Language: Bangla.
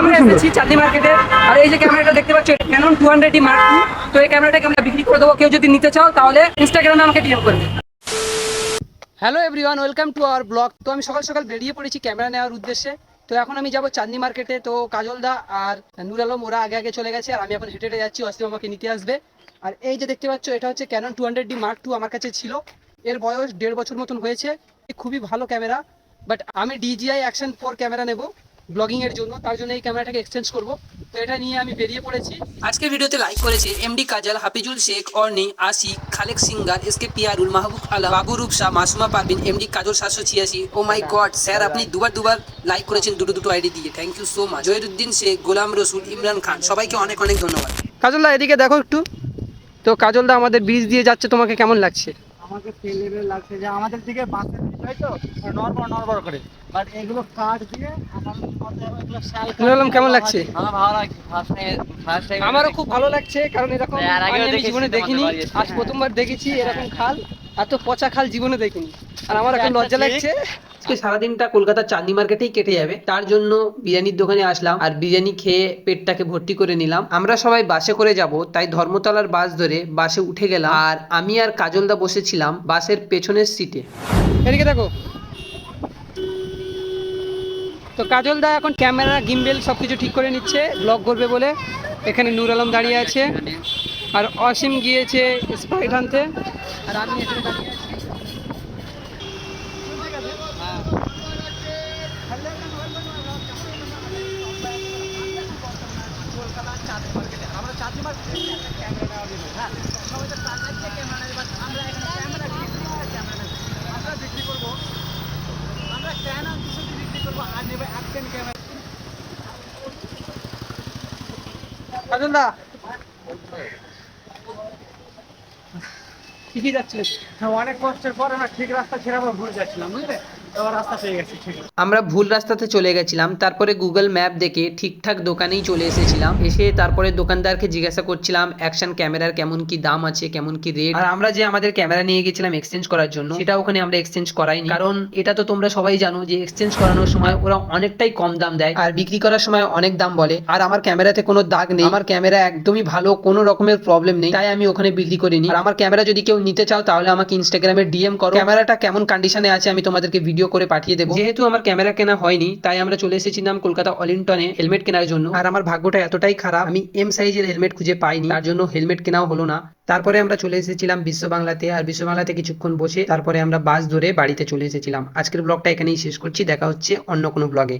আমরা এসেছি চাঁদনি মার্কেটে। আর এই যে ক্যামেরাটা দেখতে পাচ্ছ ক্যানন টু হান্ড্রেড মার্ক তো এই ক্যামেরাটাকে আমরা বিক্রি করে দেবো। কেউ যদি নিতে চাও, তাহলে ইনস্টাগ্রামে আমাকে ডিএম করবে। Hello everyone welcome to our vlog তো আমি সকাল সকাল বেরিয়ে পড়েছি ক্যামেরা নেওয়ার উদ্দেশ্যে। তো এখন আমি যাব চাঁদনি মার্কেটে। তো কাজলদা আর নুর আলম, ওরা আগে আগে চলে গেছে। আর আমি এখন হেঁটে হেঁটে যাচ্ছি অসীম আমাকে নিতে আসবে। আর এই যে দেখতে পাচ্ছ, এটা হচ্ছে Canon two hundred D mark two আমার কাছে ছিল। এর বয়স দেড় বছর মতন হয়েছে। খুবই ভালো ক্যামেরা। বাট আমি ডিজিআই অ্যাকশন ফোর ক্যামেরা নেব। ব্লগিং এর জন্য, তার জন্য এই ক্যামেরাটাকে এক্সচেঞ্জ করব। তো এটা নিয়ে আমি বেরিয়ে পড়েছি। আজকের ভিডিওতে লাইক করেছে MD Kajal, Hafizul Sheikh Orni Ashik, Khalek singer S K Piyarul Mahbub, Ala, Babu Rupsa, Masuma Parvin MD Kajal সাতশো ছিয়াশি। ও মাই গড স্যার, আপনি দুবার দুবার লাইক করেছেন দুটো দুটো আইডি দিয়ে। Thank you so much Jahiruddin Sheikh, Golam Rasul, Imran Khan, সবাইকে অনেক অনেক ধন্যবাদ। কাজলদা, এদিকে দেখো একটু। তো কাজলদা, আমাদের ব্রিজ দিয়ে যাচ্ছে, তোমাকে কেমন লাগছে? আমাকে লাগছে যে আমাদের দিকে বাসের বিষয় তো? নরবর নরবর করে। বাট এগুলো কাঠ দিয়ে আমার মধ্যে এগুলো শাল কাঠ নুর আলম দিয়ে কেমন লাগছে? আমার ভালো লাগছে ফার্স্ট টাইম ফার্স্ট টাইম আমারও খুব ভালো লাগছে কারণ এরকম আমি জীবনে দেখিনি। আজ প্রথমবার দেখেছি এরকম খাল এত পচা খাল জীবনে দেখিনি। আর আমার এখন লজ্জা লাগছে। আজকে সারাদিনটা কলকাতার চাঁদনি মার্কেটেই কেটে যাবে। তার জন্য বিরিয়ানির দোকানে আসলাম আর বিরিয়ানি খেয়ে পেটটাকে ভর্তি করে নিলাম। আমরা সবাই বাসে করে যাব, তাই ধর্মতলার বাস ধরে বাসে উঠে গেলাম আর আমি আর কাজলদা বসেছিলাম বাসের পেছনের সিটে। এদিকে দেখো। তো কাজলদা এখন ক্যামেরা, গিম্বেল সবকিছু ঠিক করে নিচ্ছে ব্লগ করবে বলে। এখানে নূর আলম দাঁড়িয়ে আছে। আর অসীম গিয়েছে স্প্রাইট আনতে। আর আমি এখানে দাঁড়িয়ে আছি কাজলদা ঠিকই যাচ্ছিলেন হ্যাঁ, অনেক কষ্টের পর আমরা ঠিক রাস্তা ছেড়ে আমরা ঘুরে যাচ্ছিলাম বুঝলে? আমরা ভুল রাস্তাতে চলে গেছিলাম, তারপরে গুগল ম্যাপ দেখে ঠিকঠাক দোকানেই চলে এসেছিলাম। এসে তারপরে দোকানদারকে জিজ্ঞাসা করছিলাম অ্যাকশন ক্যামেরার কেমন কি দাম আছে, কেমন কি রেট আর আমরা যে আমাদের ক্যামেরা নিয়ে গেছিলাম এক্সচেঞ্জ করার জন্য, সেটা ওখানে আমরা এক্সচেঞ্জ করাইনি। কারণ এটা তো তোমরা সবাই জানো যে এক্সচেঞ্জ করানোর সময় ওরা অনেকটাই কম দাম দেয় আর বিক্রি করার সময় অনেক দাম বলে। আর আমার ক্যামেরাতে কোনো দাগ নেই। আমার ক্যামেরা একদমই ভালো, কোনো রকমের প্রবলেম নেই। তাই আমি ওখানে বিক্রি করিনি। আর আমার ক্যামেরা যদি কেউ নিতে চাও, তাহলে আমাকে ইনস্টাগ্রামে ডিএম করো। ক্যামেরাটা কেমন কন্ডিশনে আছে আমি তোমাদেরকে ভিডিও করে পাঠিয়ে দেবো। যেহেতু আমার ক্যামেরা কেনা হয়নি তাই আমরা চলে এসেছিলাম কলকাতা অলিন্টনে হেলমেট কেনার জন্য। আর আমার ভাগ্যটা এতটাই খারাপ আমি এম সাইজের হেলমেট খুঁজে পাইনি তার জন্য হেলমেট কেনাও হলো না। তারপরে আমরা চলে এসেছিলাম বিশ্ব বাংলাতে আর বিশ্ব বাংলাতে কিছুক্ষণ বসে তারপরে আমরা বাস ধরে বাড়িতে চলে এসেছিলাম। আজকের ব্লগটা এখানেই শেষ করছি দেখা হচ্ছে অন্য কোনো ব্লগে